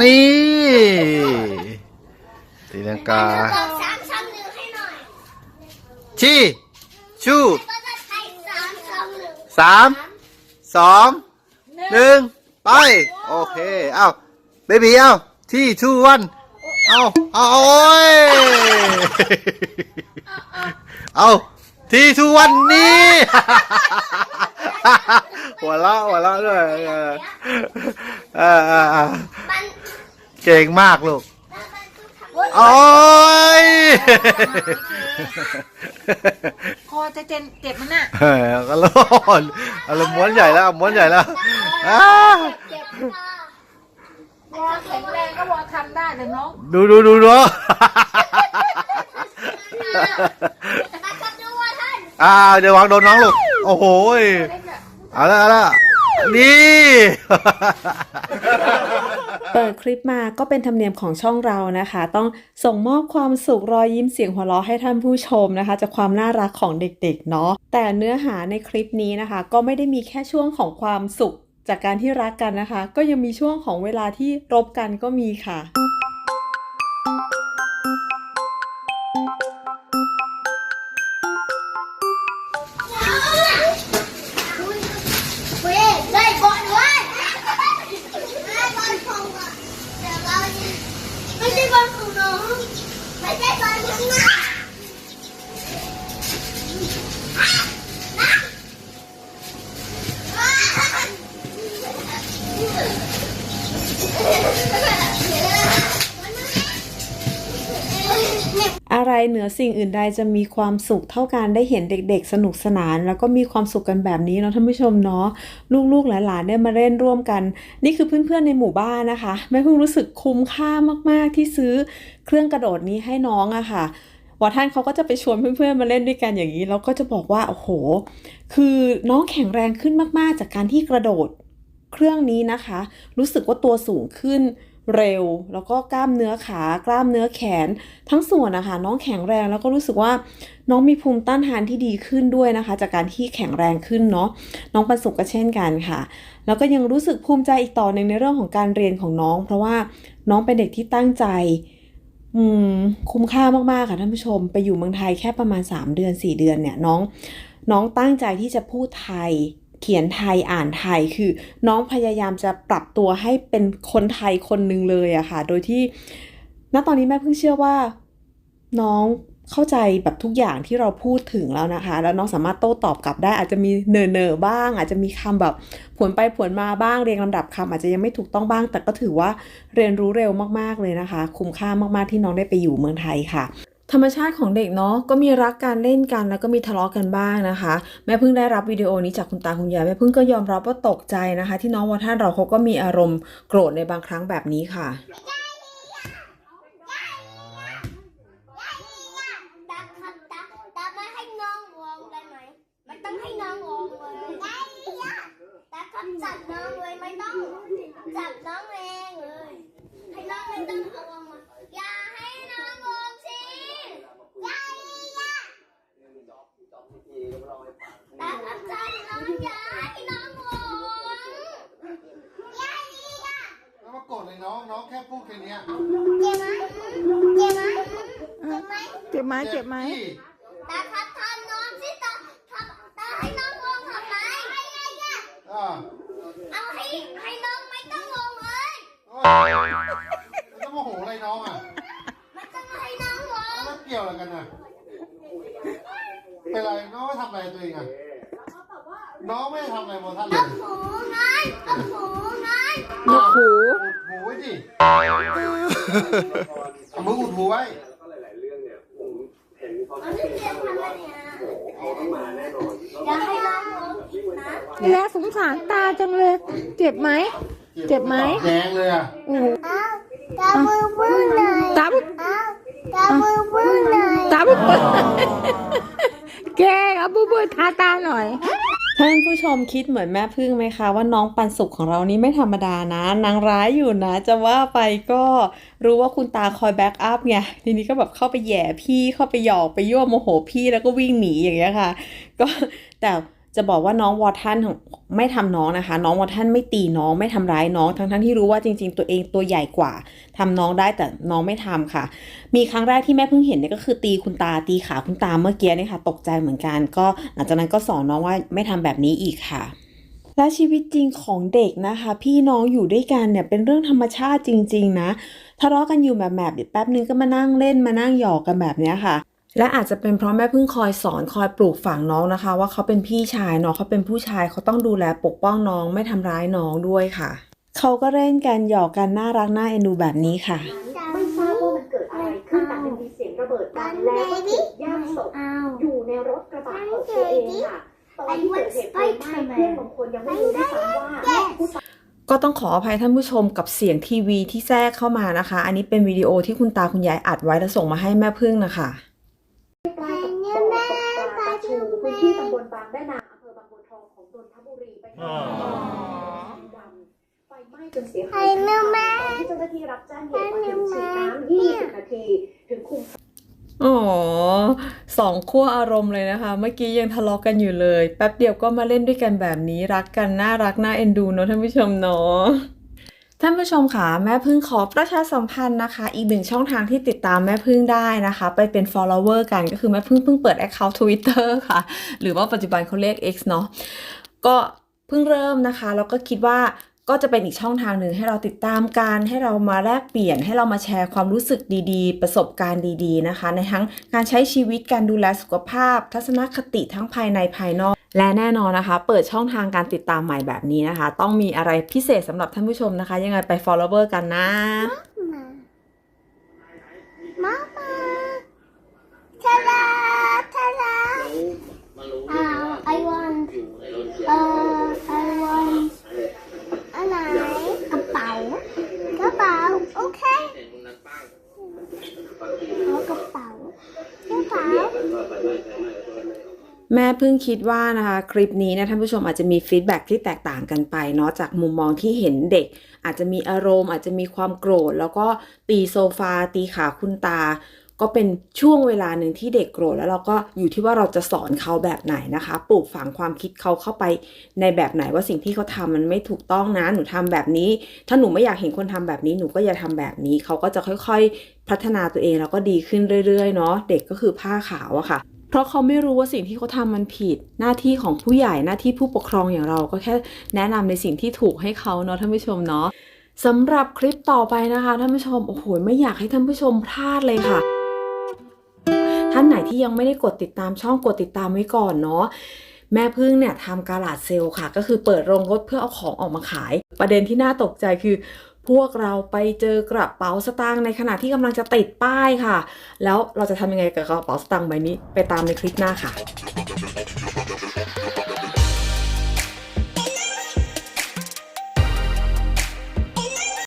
นี่ตีลังกาบอกสามสองหนึ่งให้หน่อยชีชูภาษาไทยสามสองหนึ่งสามสองหนึ่งไปโอเคเอ้าเบบีเอ้าที่ชูวันเอ้าเอาโอ้ยเอาที่ชูวันนี่หัวเราะหัวเราะด้วยเออ เออเออเออมันเก่งมากลูกมันทุกคำโอ้ยคอจะเจ็บเจ็บมันน่ะเออก็ร้อนเอาละม้วนใหญ่แล้วม้วนใหญ่แล้วอ้าเจ็บคอวอแข็งแรงก็วอทำได้แต่น้องดูดูดูดูมาครับดูว่าท่านอ่าเดี๋ยววางโดนน้องลูก โอ้โหยเล็กอะเอาละเอาละนี่เปิดคลิปมาก็เป็นธรรมเนียมของช่องเรานะคะ ต้องส่งมอบความสุขรอยยิ้มเสียงหัวเราะให้ท่านผู้ชมนะคะ จากความน่ารักของเด็กๆเนาะแต่เนื้อหาในคลิปนี้นะคะ ก็ไม่ได้มีแค่ช่วงของความสุขจากการที่รักกันนะคะ ก็ยังมีช่วงของเวลาที่รบกันก็มีค่ะ ไม่ใช่บอลของน้องไม่ใช่บอลของน้องอะ อะไรเหนือสิ่งอื่นใดจะมีความสุขเท่าการได้เห็นเด็ก ๆ สนุกสนาน แล้วก็มีความสุขกันแบบนี้เนาะท่านผู้ชมเนาะลูกๆหลานๆได้มาเล่นร่วมกัน นี่คือเพื่อนๆในหมู่บ้านนะคะแม่เพิ่งรู้สึกคุ้มค่ามากๆที่ซื้อเครื่องกระโดดนี้ให้น้องอะค่ะว่าท่านเขาก็จะไปชวนเพื่อนๆมาเล่นด้วยกันอย่างนี้แล้วก็จะบอกว่าโอ้โห คือน้องแข็งแรงขึ้นมากๆ จากการที่กระโดดเครื่องนี้นะคะ รู้สึกว่าตัวสูงขึ้น เร็ว แล้วก็กล้ามเนื้อขากล้ามเนื้อแขน ทั้งส่วนนะคะน้องแข็งแรงแล้วก็รู้สึกว่าน้องมีภูมิต้านทานที่ดีขึ้นด้วยนะคะ จากการที่แข็งแรงขึ้นเนาะน้องปันสุก็เช่นกันค่ะ แล้วก็ยังรู้สึกภูมิใจอีกต่อหนึ่งในเรื่องของการเรียนของน้อง เพราะว่าน้องเป็นเด็กที่ตั้งใจอืมคุ้มค่ามากๆค่ะท่านผู้ชม ไปอยู่เมืองไทยแค่ประมาณ 3 เดือน 4 เดือนเนี่ยน้องน้องตั้งใจที่จะพูดไทย เขียนไทยอ่านไทยคือ น้องพยายามจะปรับตัวให้เป็นคนไทยคนหนึ่งเลยอะค่ะ โดยที่ณตอนนี้แม่เพิ่งเชื่อว่า น้องเข้าใจแบบทุกอย่างที่เราพูดถึงแล้วนะคะ แล้วน้องสามารถโต้ตอบกลับได้ อาจจะมีเนอเนอบ้าง อาจจะมีคำแบบผวนไปผวนมาบ้างเรียงลำดับคำอาจจะยังไม่ถูกต้องบ้าง แต่ก็ถือว่าเรียนรู้เร็วมากๆเลยนะคะ คุ้มค่ามากๆที่น้องได้ไปอยู่เมืองไทยค่ะ ธรรมชาติของเด็กเนาะก็มีรักการเล่นกันแล้วก็มีทะเลาะกันบ้างนะคะ แม่เพิ่งได้รับวิดีโอนี้จากคุณตาคุณยายแม่เพิ่งก็ยอมรับว่าตกใจนะคะ ที่น้องวอท่านเราเขาก็มีอารมณ์โกรธในบางครั้งแบบนี้ค่ะ ตักครับตักตักไม่ให้น้องวองได้ไหมไม่ต้องให้น้องวองเลยได้ตักครับจับน้องเลยไม่ต้องจับน้องเองเลยให้น้องไม่ต้องเอาวองมาอย่าให้น้องวองสิได้ ตักครับจับน้องอย่าให้น้องวองได้แล้วมาโกรธเลยน้องน้องแค่พูดแค่เนี้ยเจ็บไหมเจ็บไหมเจ็บไหมเจ็บไหม เจ็บไหม พี่ ตาครับทำน้องสิตาทำตาให้น้องงงทำไม อ่า เอาให้ให้น้องไม่ต้องงงเลย โอ้ยแล้วจะโมโหอะไรน้องอะ ไม่ต้องให้น้องงง แล้วเกี่ยวอะไรกันอะ เป็นไรน้องไม่ทำอะไรตัวเองอะน้องไม่ได้ทำอะไรโมท่านเลเอายหูไงเอาหูไงนกหูอุดหูไว้ดิเอามืออุดหูไว้เอาที่เรียนทำอะไรเนี่ยอย่าให้น้องงงนะแล้วสงสารตาจังเลย เจ็บไหม เจ็บไหม แดงเลยอะโอ้โหเอาตามือบื้อหน่อยตาบุเอาตามือบื้อหน่อยตาบุ แกเอาบูบูทาตาหน่อย ท่านผู้ชมคิดเหมือนแม่พึ่งไหมคะ ว่าน้องปันสุขของเรานี้ไม่ธรรมดานะ นางร้ายอยู่นะ จะว่าไปก็รู้ว่าคุณตาคอยแบ็กอัพไงทีนี้ก็แบบเข้าไปแย่พี่เข้าไปหยอกไปยั่วโมโหพี่แล้วก็วิ่งหนีอย่างเงี้ยค่ะ ก็แต่ จะบอกว่าน้องวอทันไม่ทำน้องนะคะ น้องวอทันไม่ตีน้องไม่ทำร้ายน้องทั้งทั้งๆที่รู้ว่าจริง ๆ ตัวเองตัวใหญ่กว่าทำน้องได้แต่น้องไม่ทำค่ะ มีครั้งแรกที่แม่เพิ่งเห็นเนี่ยก็คือตีคุณตาตีขาคุณตาเมื่อกี้เนี่ยค่ะ ตกใจเหมือนกัน ก็หลังจากนั้นก็สอนน้องว่าไม่ทำแบบนี้อีกค่ะและชีวิตจริงของเด็กนะคะ พี่น้องอยู่ด้วยกันเนี่ยเป็นเรื่องธรรมชาติจริง ๆ นะทะเลาะกันอยู่แบบแบบแป๊บนึงก็มานั่งเล่นมานั่งหยอกกันแบบเนี้ยค่ะ และอาจจะเป็นเพราะแม่เพิ่งคอยสอนคอยปลูกฝังน้องนะคะ ว่าเขาเป็นพี่ชายเนาะเขาเป็นผู้ชายเขาต้องดูแลปกป้องน้องไม่ทำร้ายน้องด้วยค่ะ เขาก็เล่นกันหยอกกันน่ารักน่าเอ็นดูแบบนี้ค่ะไม่ทราบว่ามันเกิดอะไรขึ้นแต่มันมีเสียงระเบิดดังแล้วก็ถูกย่างศพอ้าวอยู่ในรถกระบะของตัวเองค่ะตอนที่เกิดเหตุเพลิงไหม้เพื่อนบางคนยังไม่รู้ด้วยซ้ำว่าผู้ตายก็ต้องขออภัยท่านผู้ชมกับเสียงทีวีที่แทรกเข้ามานะคะ อันนี้เป็นวิดีโอที่คุณตาคุณยายอัดไว้แล้วส่งมาให้แม่พึ่งนะคะ บุรีไปที่สีดำไฟไหม้จนเสียหายทั้งหลังก่อนที่เจ้าหน้าที่รับแจ้งเหตุมาถึงฉีดน้ำ20นาทีถึงคุมอ๋อสองขั้วอารมณ์เลยนะคะ เมื่อกี้ยังทะเลาะกันอยู่เลย แป๊บเดียวก็มาเล่นด้วยกันแบบนี้รักกันน่ารักน่าเอ็นดูเนอะท่านผู้ชมเนาะท่านผู้ชมค่ะแม่พึ่งขอประชาสัมพันธ์นะคะ อีกหนึ่งช่องทางที่ติดตามแม่พึ่งได้นะคะ ไปเป็น follower กันก็คือแม่พึ่งเพิ่งเปิด account Twitter ค่ะ หรือว่าปัจจุบันเขาเรียก X เนาะ ก็เพิ่งเริ่มนะคะแล้วก็คิดว่าก็จะเป็นอีกช่องทางหนึ่งให้เราติดตามกันให้เรามาแลกเปลี่ยนให้เรามาแชร์ความรู้สึกดีๆ ประสบการณ์ดีๆนะคะ ในทั้งการใช้ชีวิตการดูแลสุขภาพ ทัศนคติทั้งภายในภายนอก และแน่นอนนะคะ เปิดช่องทางการติดตามใหม่แบบนี้นะคะ ต้องมีอะไรพิเศษสำหรับท่านผู้ชมนะคะ ยังไงไป follower กันนะ มามาทาดาทาดาอ้าว I want เอ่อ I want อันไหนกระเป๋ากระเป๋าโอเคเอากระเป๋ากระเป๋า แม่ เพิ่งคิดว่านะคะ คลิปนี้นะท่านผู้ชมอาจจะมีฟีดแบ็ที่แตกต่างกันไปเนาะจากมุมมองที่เห็นเด็ก อาจจะมีอารมณ์ อาจจะมีความโกรธ แล้วก็ตีโซฟา ตีขาคุณตา ก็เป็นช่วงเวลาหนึ่งที่เด็กโกรธแล้วเราก็อยู่ที่ว่าเราจะสอนเขาแบบไหนนะคะ ปลูกฝังความคิดเขาเข้าไปในแบบไหนว่าสิ่งที่เขาทำมันไม่ถูกต้องนะหนูทำแบบนี้ ถ้าหนูไม่อยากเห็นคนทำแบบนี้หนูก็อย่าทำแบบนี้เขาก็จะค่อย ๆ พัฒนาตัวเองแล้วก็ดีขึ้นเรื่อยๆเนาะเด็กก็คือผ้าขาวอะค่ะ เพราะเขาไม่รู้ว่าสิ่งที่เขาทำมันผิด หน้าที่ของผู้ใหญ่หน้าที่ผู้ปกครองอย่างเราก็แค่แนะนำในสิ่งที่ถูกให้เขาเนาะท่านผู้ชมเนาะสำหรับคลิปต่อไปนะคะท่านผู้ชมโอ้โหไม่อยากให้ท่านผู้ชมพลาดเลยค่ะท่านไหนที่ยังไม่ได้กดติดตามช่องกดติดตามไว้ก่อนเนาะแม่พึ่งเนี่ยทำกาลาดเซลล์ค่ะ ก็คือเปิดโรงรถเพื่อเอาของออกมาขาย ประเด็นที่น่าตกใจคือ พวกเราไปเจอกระเป๋าสตางค์ในขณะที่กำลังจะติดป้ายค่ะ แล้วเราจะทำยังไงกับกระเป๋าสตางค์ใบนี้ไปตามในคลิปหน้าค่ะ